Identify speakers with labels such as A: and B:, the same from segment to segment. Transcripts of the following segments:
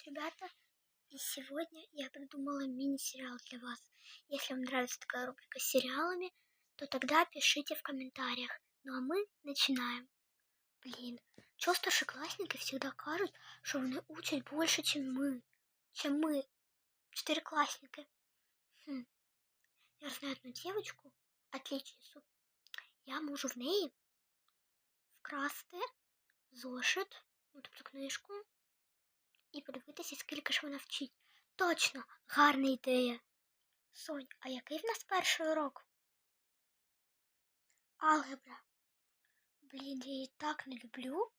A: привет, ребята! И сегодня я придумала мини-сериал для вас. Если вам нравится такая рубрика с сериалами, то тогда пишите в комментариях. Ну а мы начинаем. Блин, чё старшеклассники всегда кажут, что они учат больше, чем мы. Чем мы, четыреклассники. Хм. Я знаю одну девочку, отличницу. Я можу в неї вкрасти зошит, ну тобто книжку, і подивитися, скільки ж вона вчить. Точно, гарна ідея. Сонь, а який в нас перший урок? Алгебра. Блін, я її так не люблю.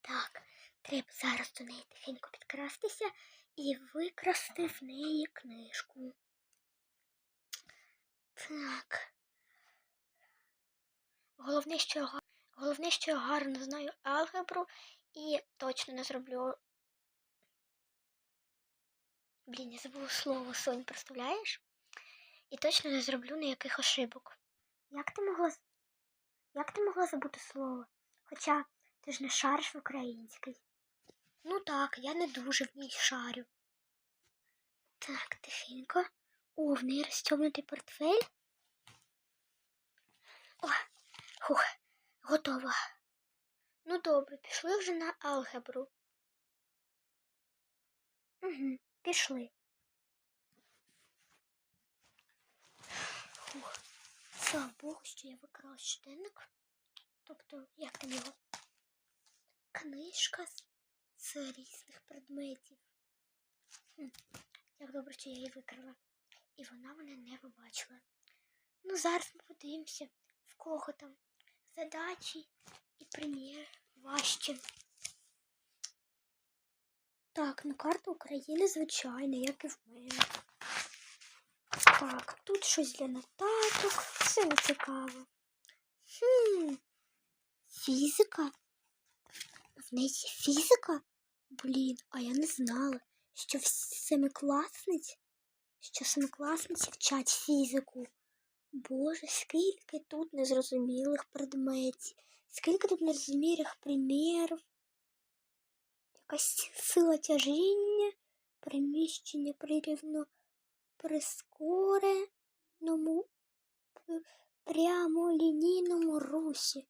A: Так, треба зараз до неї тихенько підкрастися і викрасти в неї книжку. Так. Головне, що я, гарно знаю алгебру і точно не зроблю. Блін, я забула слово Сонь, представляєш? І точно не зроблю ніяких ошибок. Як ти могла Як ти могла забути слово? Хоча ти ж не шариш в українській. Ну так, я не дуже в ній шарю. Так, тихенько. О, в неї розтягнутий портфель. О, хух, готова. Добре, пішли вже на алгебру. Угу, пішли. Фух, слава Богу, що я викрала щоденник. Тобто, як там його? Книжка з, з різних предметів. Хм, як добре, що я її викрала. І вона мене не побачила. Ну, зараз ми подивимося, в кого там задачі і примір важче. Так, ну карта України звичайна, як і в мене. Так, тут щось для нотаток, все не цікаво. Хм, фізика? В неї є фізика? Блін, а я не знала, що в семикласниць, що семикласниці вчать фізику. Боже, скільки тут незрозумілих предметів, скільки тут незрозумілих примірів. Якась сила тяжіння, приміщення прирівно прискореному прямолінійному русі.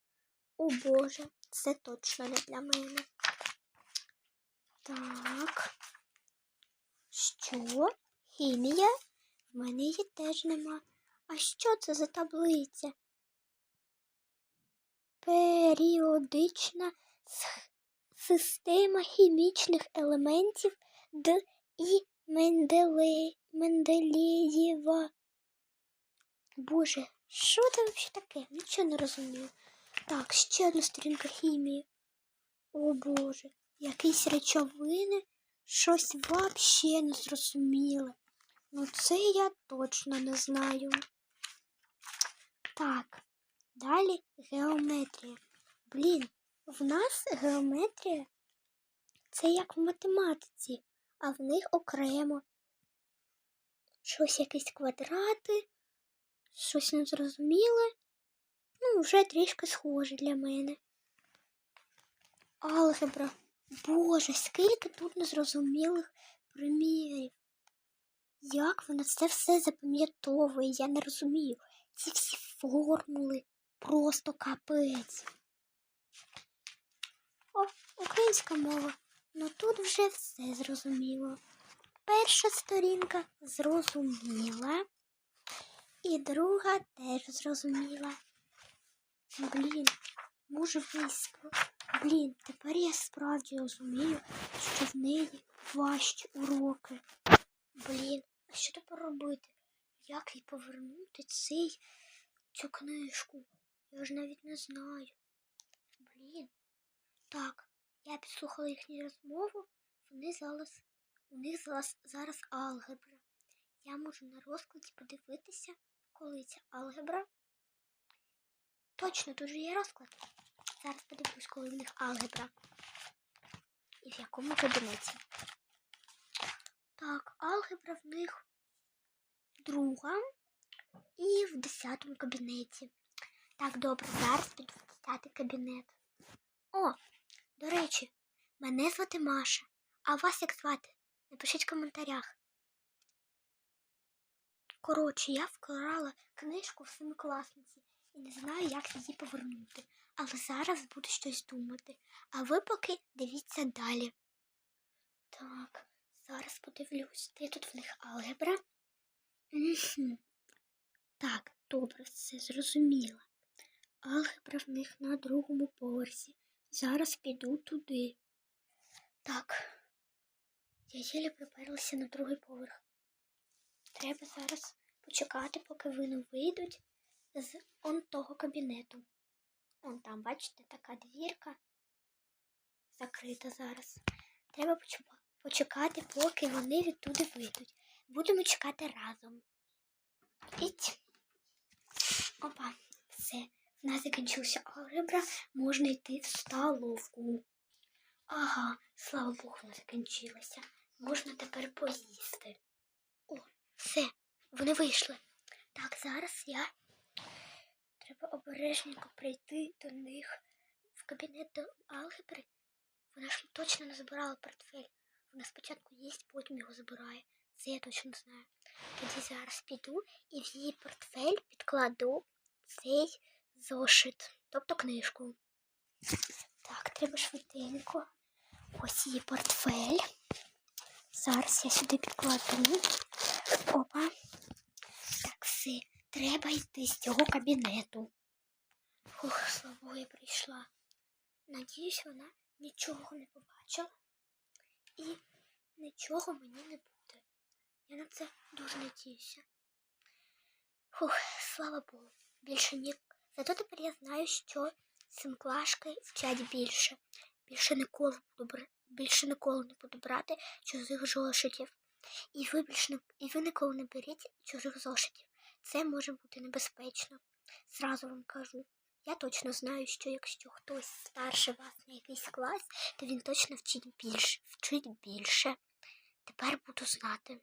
A: О Боже, це точно не для мене. Так. Що? Хімія? В мене її теж нема. А що це за таблиця? Періодична система хімічних елементів Д і Менделе... Менделєєва. Боже, що це взагалі таке? Нічого не розумію. Так, ще одна сторінка хімії. О Боже, якісь речовини, щось взагалі не зрозуміле. Ну це я точно не знаю. Так, далі геометрія. Блін, в нас геометрія це як в математиці, а в них окремо. Щось якісь квадрати, щось незрозуміле. Ну, вже трішки схоже для мене. Алгебра. Боже, скільки тут незрозумілих примірів. Як вона це все запам'ятовує, я не розумію. Ці всі формули просто капець. О, українська мова. Ну тут вже все зрозуміло. Перша сторінка зрозуміла, і друга теж зрозуміла. Блін, може в Блін, тепер я справді розумію, що в неї важчі уроки. Блін, а що тепер робити? Як їй повернути цей цю книжку? Я ж навіть не знаю. Блін. Так, я підслухала їхню розмову, вони зараз, у них зараз, зараз алгебра. Я можу на розкладі подивитися, коли ця алгебра. Точно, тут же є розклад. Зараз подивлюсь, коли в них алгебра. І в якому кабінеті. Так, алгебра в них друга і в десятому кабінеті. Так, добре, зараз піду в кабінет. О, до речі, мене звати Маша. А вас як звати? Напишіть в коментарях. Коротше, я вкрала книжку в семикласниці і не знаю, як її повернути. Але зараз буду щось думати. А ви поки дивіться далі. Так, зараз подивлюсь, де тут в них алгебра. Так, добре, все зрозуміло. Алгебра в них на другому поверсі. Зараз піду туди. Так, я єлі приперлася на другий поверх. Треба зараз почекати, поки вони вийдуть з он того кабінету. Он там, бачите, така двірка закрита зараз. Треба почекати, поки вони відтуди вийдуть. Будемо чекати разом. Іть. Опа, все. В нас закінчилася алгебра, можна йти в столовку. Ага, слава Богу, вона закінчилася. Можна тепер поїсти. О, все, вони вийшли. Так, зараз я треба обережненько прийти до них в кабінет до алгебри. Вона ж точно не забирала портфель. Вона спочатку їсть, потім його забирає. Це я точно знаю. Тоді зараз піду і в її портфель підкладу цей зошит, тобто книжку. Так, треба швиденько. Ось її портфель. Зараз я сюди підкладу. Опа. Так, все. Треба йти з цього кабінету. Слава я прийшла. Надіюсь, вона нічого не побачила і нічого мені не буде. Я на це дуже надіюся. Фух, слава Богу, більше ні. Зато тепер я знаю, що симклашки вчать більше. Більше ніколи буду більше ніколи не буду брати чужих зошитів. І ви більше і ви ніколи не беріть чужих зошитів. Це може бути небезпечно. Зразу вам кажу. Я точно знаю, що якщо хтось старше вас на якийсь клас, то він точно вчить більше. Вчить більше. Тепер буду знати.